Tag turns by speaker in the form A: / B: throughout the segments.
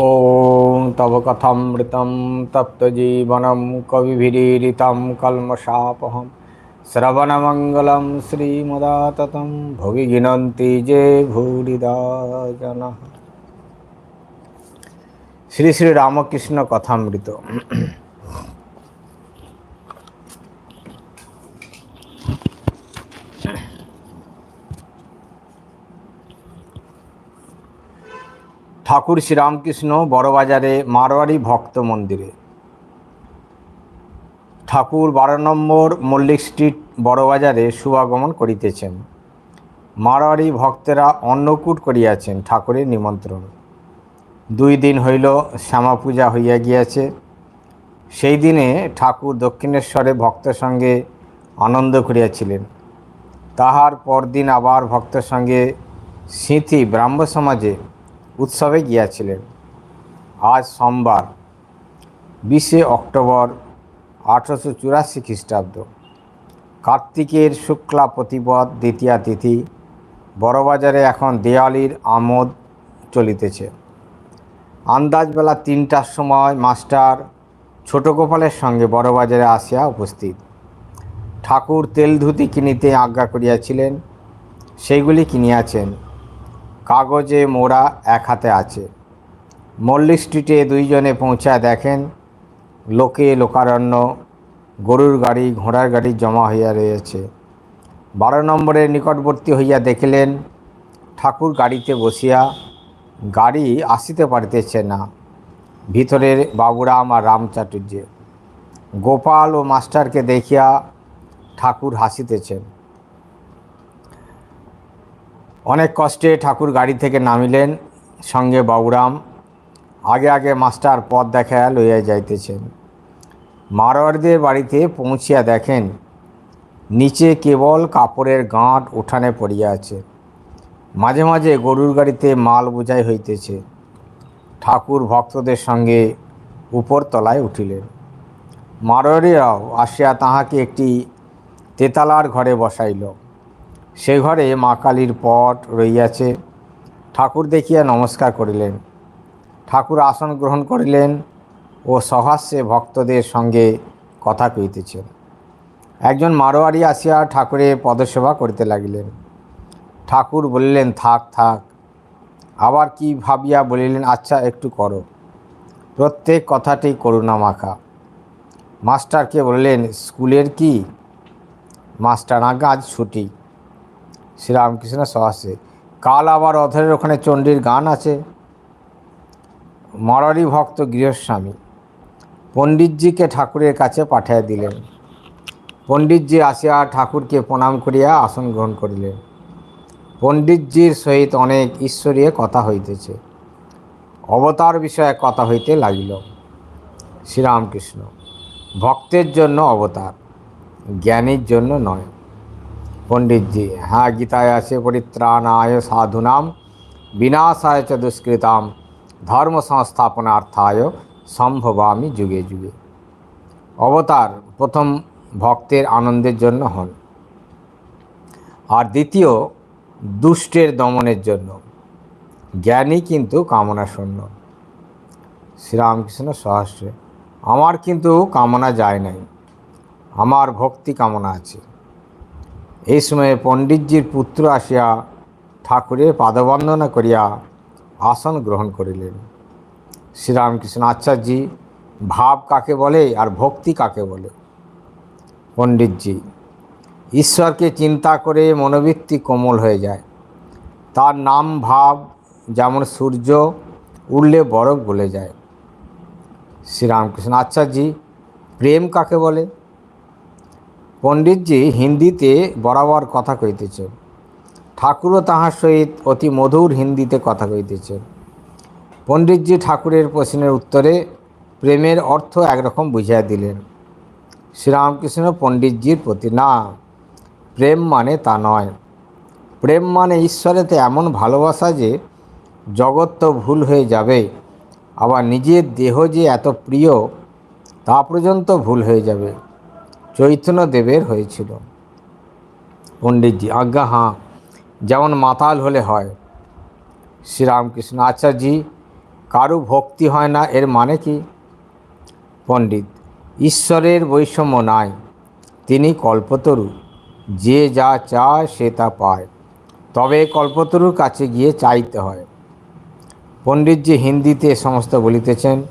A: ॐ तव कथामृतं तप्तजीवनं कविभिरीडितं कल्मषापहं श्रवणमङ्गलं श्रीमुदाततं भुवि गिनन्ति जे भूरिदा जनः শ্রী শ্রী রামকৃষ্ণ কথামৃত ঠাকুর শ্রীরামকৃষ্ণ বড়বাজারে মারোয়ারি ভক্ত মন্দিরে। ঠাকুর বারো নম্বর মল্লিক স্ট্রিট বড়বাজারে শুভাগমন করিতেছেন। মারোয়ারি ভক্তেরা অন্নকূট করিয়াছেন ঠাকুরের নিমন্ত্রণ। দুই দিন হইল শ্যামা পূজা হইয়া গিয়াছে। সেই দিনে ঠাকুর দক্ষিণেশ্বরে ভক্তের সঙ্গে আনন্দ করিয়াছিলেন। তাহার পরদিন আবার ভক্তের সঙ্গে স্মৃতি ব্রাহ্ম সমাজে উৎসবে গিয়াছিলেন। আজ সোমবার, বিশে অক্টোবর আঠারোশো চুরাশি খ্রিস্টাব্দ। কার্তিকের শুক্লা প্রতিপদ দ্বিতীয়া তিথি, বড়বাজারে এখন দেওয়ালির আমোদ চলিতেছে। আন্দাজ বেলা তিনটার সময় মাস্টার ছোট গোপালের সঙ্গে বড়বাজারে আসিয়া উপস্থিত। ঠাকুর তেল ধুতি কিনিতে আজ্ঞা করিয়াছিলেন, সেইগুলি কিনিয়াছেন। কাগজে মোড়া এক হাতে আছে। মল্লিক স্ট্রিটে দুইজনে পৌঁছায় দেখেন লোকে লোকারণ্য, গরুর গাড়ি, ঘোড়ার গাড়ি জমা হইয়া রয়েছে। বারো নম্বরের নিকটবর্তী হইয়া দেখিলেন ঠাকুর গাড়িতে বসিয়া গাড়ি আসিতে পারিতেছে না। ভিতরের বাবুরাম আর রামচাটুর্য গোপাল ও মাস্টারকে দেখিয়া ঠাকুর হাসিতেছেন। অনেক কষ্টে ঠাকুর গাড়ি থেকে নামিলেন, সঙ্গে বাবুরাম। আগে আগে মাস্টার পথ দেখা লইয়া যাইতেছেন। মারোয়ারদের বাড়িতে পৌঁছিয়া দেখেন, নিচে কেবল কাপড়ের গাঁট উঠানে পড়িয়া আছে। মাঝে মাঝে গরুর গাড়িতে মাল বোঝাই হইতেছে। ঠাকুর ভক্তদের সঙ্গে উপর তলায় উঠিলেন। মারোয়ারিরাও আসিয়া তাহাকে একটি তেতালার ঘরে বসাইল। সে ঘরে মা কালীর পট রইয়াছে। ঠাকুর দেখিয়া নমস্কার করিলেন। ঠাকুর আসন গ্রহণ করিলেন ও সহাস্যে ভক্তদের সঙ্গে কথা কইতেছেন একজন মারোয়ারি আসিয়া ঠাকুরের পদসেবা করিতে লাগিলেন। ঠাকুর বলিলেন, থাক থাক। আবার কি ভাবিয়া বলিলেন আচ্ছা একটু করো। প্রত্যেক কথাটি করুণা মাখা মাস্টারকে বললেন, স্কুলের কি? মাস্টার, আজ্ঞা, আজ ছুটি। শ্রীরামকৃষ্ণ সহাসে কাল আবার অধরের ওখানে চণ্ডীর গান আছে। মরারি ভক্ত গৃহস্বামী। পণ্ডিতজিকে ঠাকুরের কাছে পাঠিয়ে দিলেন। পণ্ডিতজি আসিয়া ঠাকুরকে প্রণাম করিয়া আসন গ্রহণ করিলেন। পণ্ডিতজির সহিত অনেক ঈশ্বরীয় কথা হইতেছে। অবতার বিষয়ে কথা হইতে লাগিল। শ্রীরামকৃষ্ণ, ভক্তের জন্য অবতার, জ্ঞানীর জন্য নয়। পণ্ডিতজি হ্যাঁ গীতায় আছে, পরিত্রাণায় সাধুনাম, বিনাশায় চ দুষ্কৃতাম, ধর্ম সংস্থাপনার্থায় সম্ভবামি যুগে যুগে। অবতার প্রথম ভক্তের আনন্দের জন্য হন। আর দ্বিতীয়, দুষ্টের দমনের জন্য। জ্ঞানী কিন্তু কামনা শূন্য শ্রীরামকৃষ্ণ সহস্রে, আমার কিন্তু কামনা যায় নাই। আমার ভক্তি কামনা আছে। এই সময়ে পণ্ডিতজির পুত্র আসিয়া ঠাকুরের পাদবন্দনা করিয়া আসন গ্রহণ করিলেন। শ্রীরামকৃষ্ণ আচার্যজি ভাব কাকে বলে আর ভক্তি কাকে বলে? পণ্ডিতজি, ঈশ্বরকে চিন্তা করে মনোবৃত্তি কোমল হয়ে যায়। তার নাম ভাব, যেমন সূর্য, উড়লে বরফ গলে যায়। শ্রীরামকৃষ্ণ আচার্যজি প্রেম কাকে বলে? পণ্ডিতজি হিন্দিতে বরাবর কথা কইতেছেন ঠাকুরও তাহার সহিত অতি মধুর হিন্দিতে কথা কইতেছেন পণ্ডিতজি ঠাকুরের প্রশ্নের উত্তরে প্রেমের অর্থ একরকম বুঝিয়া দিলেন। শ্রীরামকৃষ্ণ পণ্ডিতজির প্রতি, না, প্রেম মানে তা নয়। প্রেম মানে ঈশ্বরেতে এমন ভালোবাসা যে জগৎ তো ভুল হয়ে যাবে, আবার নিজের দেহ যে এত প্রিয়, তা পর্যন্ত ভুল হয়ে যাবে। চৈতন্যদেবের হয়েছিল। পণ্ডিতজি, আজ্ঞা, হাঁ, যেমন মাতাল হলে হয়। শ্রীরামকৃষ্ণ, আচার্যজি, কারু ভক্তি হয় না, এর মানে কি? পণ্ডিত, ঈশ্বরের বৈষম্য নাই, তিনি কল্পতরু, যে যা চায় সে তা পায়, তবে কল্পতরুর কাছে গিয়ে চাইতে হয়। পণ্ডিতজি হিন্দিতে সমস্ত বলিতেছেন,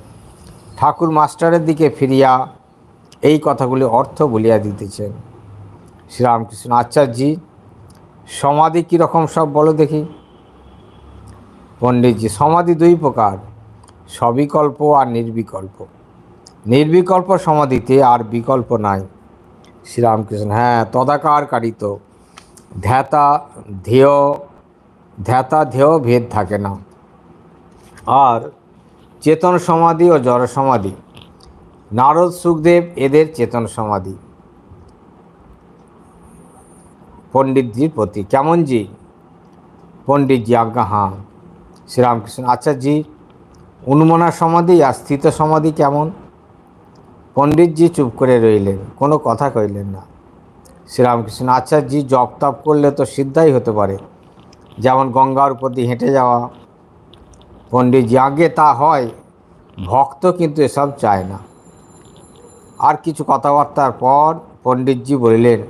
A: ঠাকুর মাস্টারের দিকে ফিরিয়া এই কথাগুলি অর্থ বলিয়া দিতেছেন। শ্রীরামকৃষ্ণ আচার্যজি সমাধি কীরকম সব বলো দেখি। পণ্ডিতজি, সমাধি দুই প্রকার, সবিকল্প আর নির্বিকল্প। নির্বিকল্প সমাধিতে আর বিকল্প নাই। শ্রীরামকৃষ্ণ হ্যাঁ তদাকারকারিত। ধ্যাতা ধেয় ধ্যাতা ধেয় ভেদ থাকে না। আর চেতন সমাধি ও জড় সমাধি নারদ সুখদেব, এদের চেতন সমাধি। পণ্ডিতজির প্রতি কেমন জি? পণ্ডিতজি আজ্ঞা, হাঁ। শ্রীরামকৃষ্ণ আচার্যজি উন্মনা সমাধি আর স্থিত সমাধি কেমন? পণ্ডিতজি চুপ করে রইলেন, কোনো কথা কইলেন না। শ্রীরামকৃষ্ণ আচার্যজি জপ তপ করলে তো সিদ্ধাই হতে পারে। যেমন গঙ্গার উপর দিয়ে হেঁটে যাওয়া। পণ্ডিতজি আগে তা হয়, ভক্ত কিন্তু এসব চায় না। আর কিছু কথাবার্তার পর পণ্ডিতজি বলিলেন,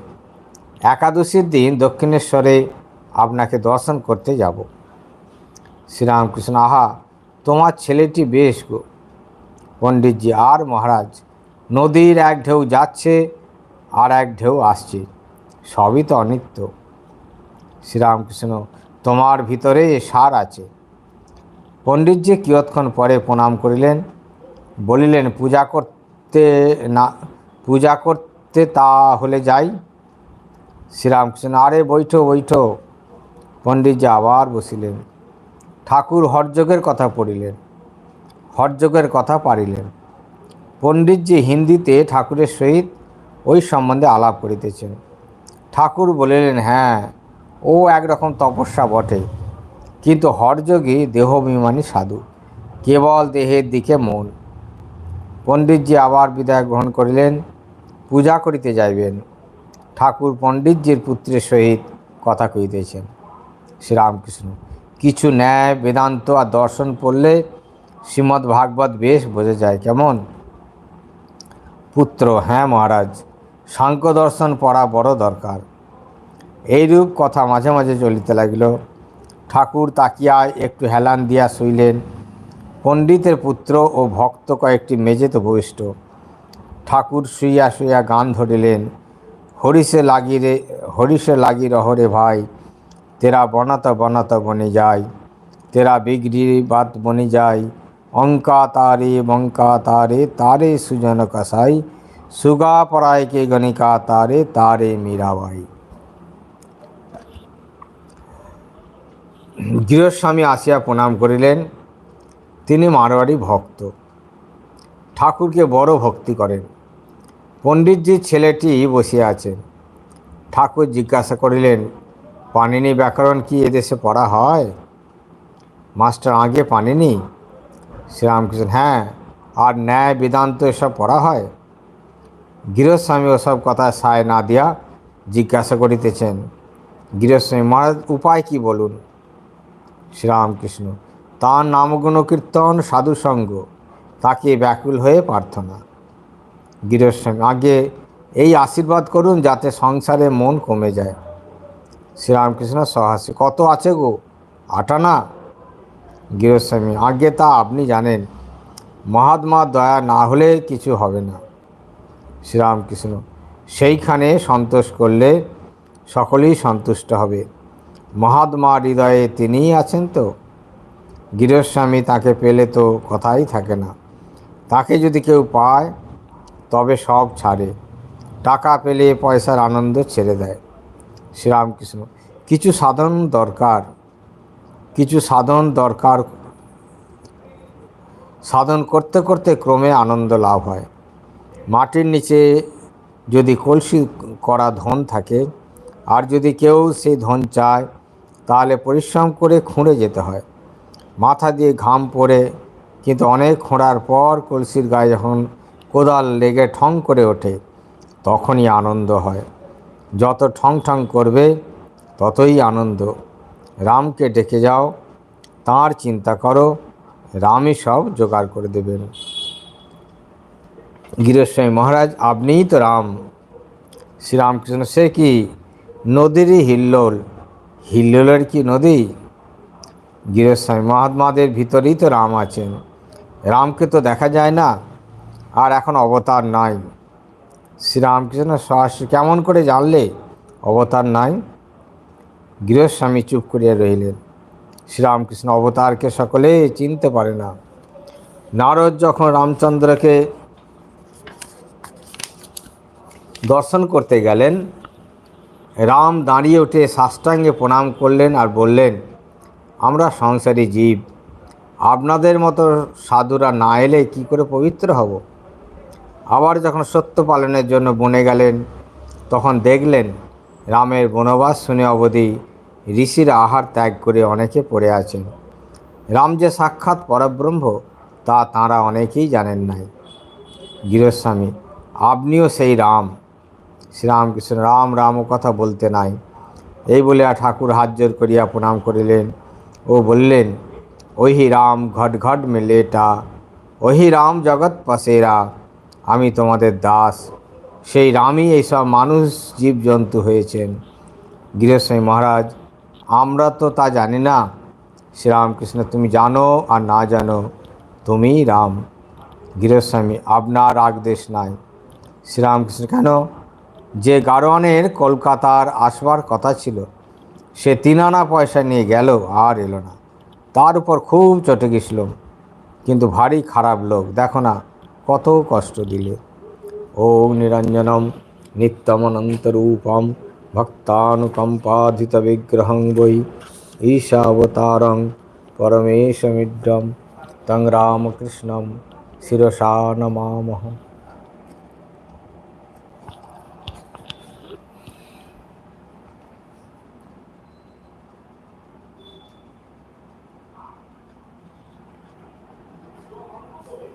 A: একাদশীর দিন দক্ষিণেশ্বরে আপনাকে দর্শন করতে যাব। শ্রীরামকৃষ্ণ, আহা, তোমার ছেলেটি বেশ গো। পণ্ডিতজি, আর মহারাজ, নদীর এক ঢেউ যাচ্ছে আর এক ঢেউ আসছে, সবই তো অনিত্য। শ্রীরামকৃষ্ণ, তোমার ভিতরে সার আছে। পণ্ডিতজি কিয়ৎক্ষণ পরে প্রণাম করিলেন, বলিলেন, পূজা করতে না, পূজা করতে তা হলে যাই। শ্রীরামকৃষ্ণ, আরে বৈঠো বৈঠো। পণ্ডিতজি আবার বসিলেন। ঠাকুর হরযোগের কথা পড়িলেন, হরযোগের কথা পারিলেন। পণ্ডিতজি হিন্দিতে ঠাকুরের সহিত ওই সম্বন্ধে আলাপ করিতেছেন। ঠাকুর বলিলেন হ্যাঁ ও একরকম তপস্যা বটে, কিন্তু হরযোগী দেহবিমানী সাধু। কেবল দেহের দিকে মন পণ্ডিতজি আবার বিদায় গ্রহণ করিলেন, পূজা করিতে যাইবেন। ঠাকুর পণ্ডিতজির পুত্রের সহিত কথা কইতেছেন শ্রীরামকৃষ্ণ, কিছু ন্যায়, বেদান্ত আর দর্শন পড়লে শ্রীমদ্ ভাগবত বেশ বোঝা যায় কেমন? পুত্র হ্যাঁ মহারাজ, সাংখ্য দর্শন পড়া বড় দরকার। এইরূপ কথা মাঝে মাঝে চলিতে লাগিল। ঠাকুর তাকিয়ায় একটু হেলান দিয়া শুইলেন পণ্ডিতের পুত্র ও ভক্ত কয়েকটি মেঝেতে বহিষ্ঠ ঠাকুর শুইয়া শুইয়া গান ধরিলেন, হরিষে লাগি রে, হরিষে লাগি রহরে ভাই, তেরা বনাত বনাত বনে যায় তেরা বিগড়ি বাত বনে যায় অঙ্কা তারে বঙ্কা তারে তারে সুজন কসাই, সুগা পরায়কে গণিকা তারে তারে মীরাবাই। গৃহস্বামী আসিয়া প্রণাম করিলেন। তিনি মারোয়ারি ভক্ত। ঠাকুরকে বড় ভক্তি করেন। পণ্ডিতজির ছেলেটি বসিয়া আছেন ঠাকুর জিজ্ঞাসা করিলেন, পানিনি ব্যাকরণ কি এদেশে পড়া হয়? মাস্টার, আগে পানিনি? শ্রীরামকৃষ্ণ হ্যাঁ আর ন্যায় বেদান্ত এসব পড়া হয়? গৃহস্বামী ওসব কথা সায় না দিয়া জিজ্ঞাসা করিতেছেন। গৃহস্বামী, মহারাজ, উপায় কি বলুন? শ্রীরামকৃষ্ণ তার নামগুণ কীর্তন সাধুসঙ্গ তাকে ব্যাকুল হয়ে প্রার্থনা। গৃহস্বামী আগে এই আশীর্বাদ করুন যাতে সংসারে মন কমে যায়। শ্রীরামকৃষ্ণ সহাসী কত আছে গো? আটানা গৃহস্বামী আগে তা আপনি জানেন, মহাত্মা দয়া না হলে কিছু হবে না। শ্রীরামকৃষ্ণ, সেইখানে সন্তোষ করলে সকলেই সন্তুষ্ট হবে। মহাত্মা হৃদয়ে তিনিই আছেন তো? গৃহস্বামী তাকে পেলে তো কথাই থাকে না। তাকে যদি কেউ পায়, তবে সব ছাড়ে। টাকা পেলে পয়সার আনন্দ ছেড়ে দেয়। শ্রীরামকৃষ্ণ, কিছু সাধন দরকার, কিছু সাধন দরকার। সাধন করতে করতে ক্রমে আনন্দ লাভ হয়। মাটির নিচে যদি কলসি করা ধন থাকে, আর যদি কেউ সেই ধন চায়, তাহলে পরিশ্রম করে খুঁড়ে যেতে হয়। মাথা দিয়ে ঘাম পড়ে, কিন্তু অনেক খোঁড়ার পর কলসির গায়ে যখন কোদাল লেগে ঠং করে ওঠে, তখনই আনন্দ হয়। যত ঠং ঠং করবে, ততই আনন্দ। রামকে ডেকে যাও, তার চিন্তা করো, রামই সব জোগাড় করে দেবেন। গিরস্বামী মহারাজ, আপনিই তো রাম। শ্রীরামকৃষ্ণ, সে কি নদীরই হিল্লোল? হিল্লোলের কি নদী? গৃহস্বামী মহাত্মাদের ভিতরেই তো রাম আছেন। রামকে তো দেখা যায় না, আর এখন অবতার নাই। শ্রীরামকৃষ্ণ সরাসরি কেমন করে জানলে অবতার নাই? গৃহস্বামী চুপ করিয়া রহিলেন। শ্রীরামকৃষ্ণ অবতারকে সকলে চিনতে পারে না। নারদ যখন রামচন্দ্রকে দর্শন করতে গেলেন, রাম দাঁড়িয়ে উঠে সাষ্টাঙ্গে প্রণাম করলেন আর বললেন আমরা সংসারী জীব, আপনাদের মতো সাধুরা না এলে কী করে পবিত্র হব? আবার যখন সত্য পালনের জন্য বনে গেলেন, তখন দেখলেন রামের বনবাস শুনে অবধি ঋষির আহার ত্যাগ করে অনেকে পড়ে আছেন। রাম যে সাক্ষাৎ পরব্রহ্ম, তা তাঁরা অনেকেই জানেন নাই। গৃহস্বামী আপনিও সেই রাম। শ্রীরামকৃষ্ণ রাম রাম কথা বলতে নাই। এই বলিয়া ঠাকুর হাত জোর করিয়া প্রণাম করিলেন। ও বললেন, ওহি রাম ঘট ঘট মেলেটা, ওহি রাম জগৎ পসেরা, আমি তোমাদের দাস। সেই রামই এইসব মানুষ জীবজন্তু হয়েছেন। গৃহস্বামী মহারাজ, আমরা তো তা জানি না। শ্রীরামকৃষ্ণ, তুমি জানো আর না জানো তুমিই রাম। গৃহস্বামী, আপনার আগদেশ নাই। শ্রীরামকৃষ্ণ, কেন? যে গারোয়ানের কলকাতার আসবার কথা ছিল সে তিন আনা পয়সা নিয়ে গেল, আর এলো না। তার উপর খুব চটে গেছিল, কিন্তু ভারী খারাপ লোক, দেখো না, কত কষ্ট দিলে। ওম নিরঞ্জনম নিত্যমনন্তরূপম ভক্তানুকম্পাধিত বিগ্রহং বৈ ঈশাবতারং পরমেশমিড্যম তং রামকৃষ্ণম শিরসা নমামহ